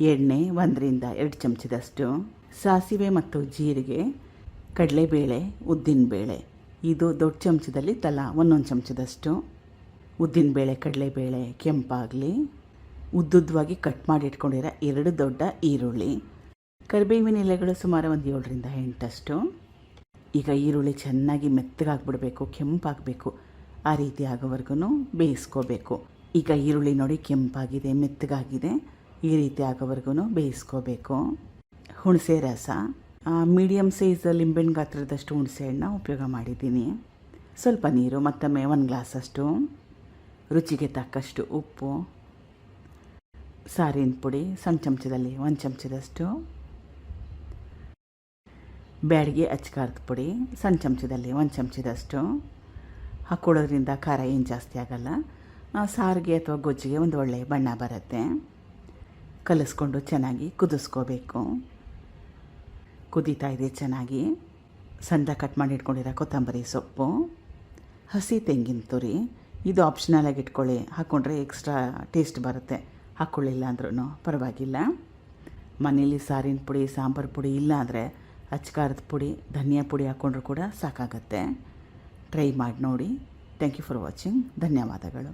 ಎಣ್ಣೆ ಒಂದರಿಂದ ಎರಡು ಚಮಚದಷ್ಟು ಸಾಸಿವೆ ಮತ್ತು ಜೀರಿಗೆ, ಕಡಲೆಬೇಳೆ, ಉದ್ದಿನಬೇಳೆ. ಇದು ದೊಡ್ಡ ಚಮಚದಲ್ಲಿ ತಲಾ ಒಂದೊಂದು ಚಮಚದಷ್ಟು. ಉದ್ದಿನಬೇಳೆ, ಕಡಲೆಬೇಳೆ ಕೆಂಪಾಗಲಿ. ಉದ್ದುದ್ದವಾಗಿ ಕಟ್ ಮಾಡಿ ಇಟ್ಕೊಂಡಿರೋ ಎರಡು ದೊಡ್ಡ ಈರುಳ್ಳಿ. ಕರಿಬೇವಿನ ಎಲೆಗಳು ಸುಮಾರು ಒಂದು ಏಳರಿಂದ ಎಂಟಷ್ಟು. ಈಗ ಈರುಳ್ಳಿ ಚೆನ್ನಾಗಿ ಮೆತ್ತಗಾಗ್ಬಿಡಬೇಕು, ಕೆಂಪಾಗಬೇಕು. ಆ ರೀತಿ ಆಗೋವರೆಗೂ ಬೇಯಿಸ್ಕೋಬೇಕು. ಈಗ ಈರುಳ್ಳಿ ನೋಡಿ ಕೆಂಪಾಗಿದೆ, ಮೆತ್ತಗಾಗಿದೆ. ಈ ರೀತಿ ಆಗೋವರೆಗೂ ಬೇಯಿಸ್ಕೋಬೇಕು. ಹುಣಸೆ ರಸ. ಮೀಡಿಯಮ್ ಸೈಜ್ ಲಿಂಬೆಹಣ್ಣು ಗಾತ್ರದಷ್ಟು ಹುಣಸೆ ಹಣ್ಣು ಉಪಯೋಗ ಮಾಡಿದ್ದೀನಿ. ಸ್ವಲ್ಪ ನೀರು, ಮತ್ತೊಮ್ಮೆ ಒಂದು ಗ್ಲಾಸಷ್ಟು. ರುಚಿಗೆ ತಕ್ಕಷ್ಟು ಉಪ್ಪು. ಸಾರಿನ ಪುಡಿ, ಸಣ್ಣ ಚಮಚದಲ್ಲಿ ಒಂದು ಚಮಚದಷ್ಟು. ಬ್ಯಾಡಿಗೆ ಅಚ್ಕಾರದ ಪುಡಿ, ಸಣ್ಣ ಚಮಚದಲ್ಲಿ ಒಂದು ಚಮಚದಷ್ಟು. ಹಾಕ್ಕೊಳ್ಳೋದ್ರಿಂದ ಖಾರ ಏನು ಜಾಸ್ತಿ ಆಗೋಲ್ಲ. ಸಾರಿಗೆ ಅಥವಾ ಗೊಜ್ಜಿಗೆ ಒಂದು ಒಳ್ಳೆಯ ಬಣ್ಣ ಬರುತ್ತೆ. ಕಲಿಸ್ಕೊಂಡು ಚೆನ್ನಾಗಿ ಕುದಿಸ್ಕೋಬೇಕು. ಕುದೀತಾ ಇದೆ ಚೆನ್ನಾಗಿ. ಸಣ್ಣ ಕಟ್ ಮಾಡಿ ಇಟ್ಕೊಂಡಿರೋ ಕೊತ್ತಂಬರಿ ಸೊಪ್ಪು. ಹಸಿ ತೆಂಗಿನ ತುರಿ. ಇದು ಆಪ್ಷನಲಾಗಿ ಇಟ್ಕೊಳ್ಳಿ. ಹಾಕ್ಕೊಂಡ್ರೆ ಎಕ್ಸ್ಟ್ರಾ ಟೇಸ್ಟ್ ಬರುತ್ತೆ. ಹಾಕ್ಕೊಳ್ಳಿಲ್ಲ ಅಂದ್ರೂ ಪರವಾಗಿಲ್ಲ. ಮನೇಲಿ ಸಾರಿನ ಪುಡಿ, ಸಾಂಬಾರು ಪುಡಿ ಇಲ್ಲ ಅಂದರೆ ಅಚ್ಕಾರದ ಪುಡಿ, ಧನಿಯಾ ಪುಡಿ ಹಾಕ್ಕೊಂಡ್ರೂ ಕೂಡ ಸಾಕಾಗತ್ತೆ. ಟ್ರೈ ಮಾಡಿ ನೋಡಿ. ಥ್ಯಾಂಕ್ ಯು ಫಾರ್ ವಾಚಿಂಗ್ ಧನ್ಯವಾದಗಳು.